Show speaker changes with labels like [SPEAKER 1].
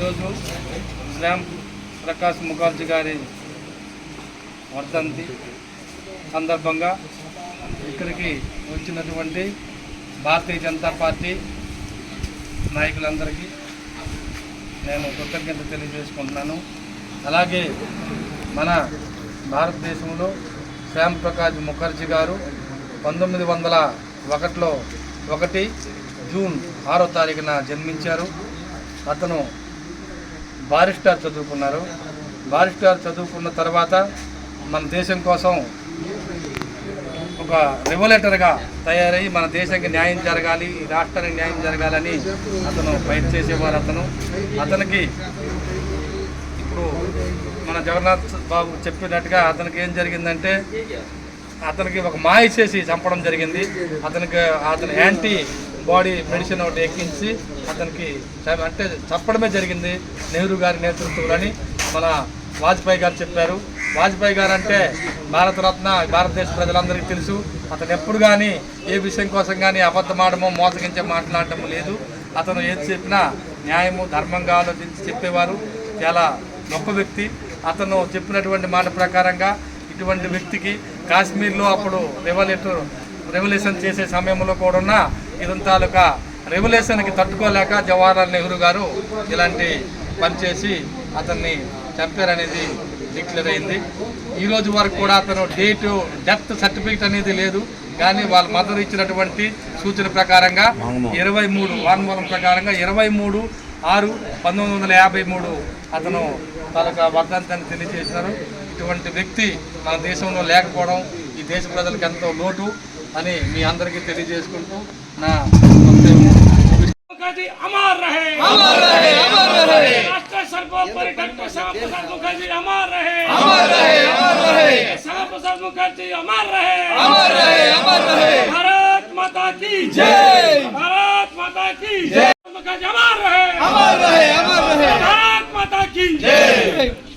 [SPEAKER 1] ఈరోజు శ్యామ్ ప్రకాష్ ముఖర్జీ గారి వర్ధంతి సందర్భంగా ఇక్కడికి వచ్చినటువంటి భారతీయ జనతా పార్టీ నాయకులందరికీ నేను కృతజ్ఞత తెలియజేసుకుంటున్నాను. అలాగే మన భారతదేశంలో శ్యామ్ ప్రకాష్ ముఖర్జీ గారు పంతొమ్మిది వందల ఒకటిలో ఒకటి జూన్ ఆరో తారీఖున జన్మించారు. అతను బారిస్టార్ చదువుకున్నారు. బారిస్టార్ చదువుకున్న తర్వాత మన దేశం కోసం ఒక రెగ్యులేటర్గా తయారై మన దేశానికి న్యాయం జరగాలి రాష్ట్రానికి న్యాయం జరగాలని అతను ఫైట్ చేసేవారు అతను. అతనికి ఇప్పుడు మన జగన్నాథ్ బాబు చెప్పినట్టుగా అతనికి ఏం జరిగిందంటే అతనికి ఒక మాయ చేసి చంపడం జరిగింది. అతనికి అతని యాంటీ బాడీ మెడిసిన్ ఒకటి ఎక్కించి అతనికి అంటే చెప్పడమే జరిగింది నెహ్రూ గారి నేతృత్వంలోని మన వాజ్పేయి గారు చెప్పారు. వాజ్పేయి గారు అంటే భారతరత్న భారతదేశ ప్రజలందరికీ తెలుసు. అతను ఎప్పుడు కానీ ఏ విషయం కోసం కానీ అబద్ధమాడమో మోసగించే మాట్లాడటము లేదు. అతను ఏది చెప్పినా న్యాయము ధర్మంగా ఆలోచించి చెప్పేవారు. చాలా గొప్ప వ్యక్తి. అతను చెప్పినటువంటి మాట ప్రకారంగా ఇటువంటి వ్యక్తికి కాశ్మీర్లో అప్పుడు రెవల్యూటర్ రెవల్యూషన్ చేసే సమయంలో కూడా ఉన్న ఇదంతాలుగా రెవల్యూషన్కి తట్టుకోలేక జవహర్లాల్ నెహ్రూ గారు ఇలాంటి పనిచేసి అతన్ని చంపారనేది డిక్లేర్ అయింది. ఈ రోజు వరకు కూడా అతను డేట్ డెత్ సర్టిఫికేట్ అనేది లేదు. కానీ వాళ్ళ మదర్ ఇచ్చినటువంటి సూచన ప్రకారంగా ఇరవై మూడు వాన్మూలం ప్రకారంగా ఇరవై మూడు ఆరు పంతొమ్మిది వందల యాభై మూడు అతను తాలూకా వర్ధంతాన్ని తెలియజేసినారు ఇటువంటి వ్యక్తి మన దేశంలో లేకపోవడం ఈ దేశ ప్రజలకు ఎంతో లోటు. అని మీ అందరికీ తెలియజేసుకుంటూ నా వక్తవ్యం
[SPEAKER 2] मुखर्जी अमर रहे अमर रहे अमर रहे राष्ट्र सर्वोपरि डॉक्टर श्यामा प्रसाद मुखर्जी अमर रहे अमर रहे अमर रहे श्यामा प्रसाद मुखर्जी अमर रहे अमर रहे अमर रहे भारत माता की जय भारत माता की जय मुखर्जी अमर रहे अमर रहे अमर रहे भारत माता की जय